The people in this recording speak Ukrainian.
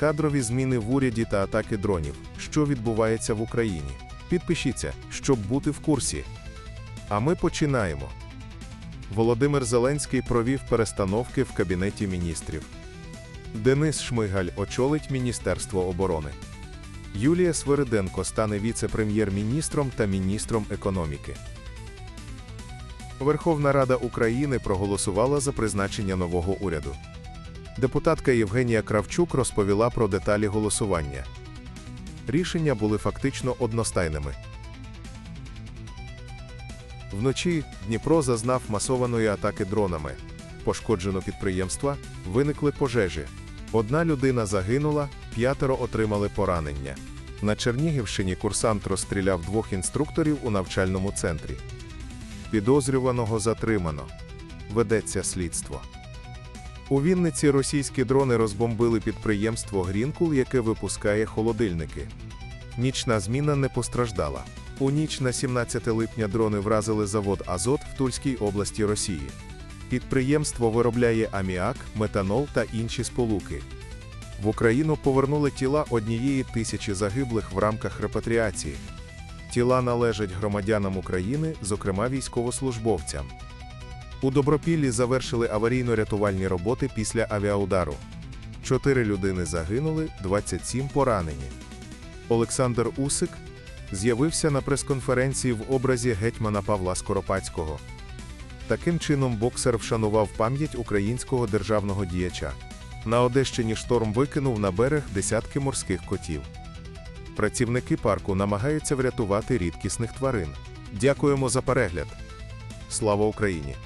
кадрові зміни в уряді та атаки дронів, що відбувається в Україні. Підпишіться, щоб бути в курсі. А ми починаємо. Володимир Зеленський провів перестановки в Кабінеті міністрів. Денис Шмигаль очолить Міністерство оборони. Юлія Свириденко стане віце-прем'єр-міністром та міністром економіки. Верховна Рада України проголосувала за призначення нового уряду. Депутатка Євгенія Кравчук розповіла про деталі голосування. Рішення були фактично одностайними. Вночі Дніпро зазнав масованої атаки дронами. Пошкоджено підприємства, виникли пожежі. Одна людина загинула, п'ятеро отримали поранення. На Чернігівщині курсант розстріляв двох інструкторів у навчальному центрі. Підозрюваного затримано. Ведеться слідство. У Вінниці російські дрони розбомбили підприємство Грінкул, яке випускає холодильники. Нічна зміна не постраждала. У ніч на 17 липня дрони вразили завод Азот в Тульській області Росії. Підприємство виробляє аміак, метанол та інші сполуки. В Україну повернули тіла однієї тисячі загиблих в рамках репатріації. Тіла належать громадянам України, зокрема військовослужбовцям. У Добропіллі завершили аварійно-рятувальні роботи після авіаудару. Чотири людини загинули, 27 поранені. Олександр Усик з'явився на прес-конференції в образі гетьмана Павла Скоропадського. Таким чином боксер вшанував пам'ять українського державного діяча. На Одещині шторм викинув на берег десятки морських котів. Працівники парку намагаються врятувати рідкісних тварин. Дякуємо за перегляд. Слава Україні!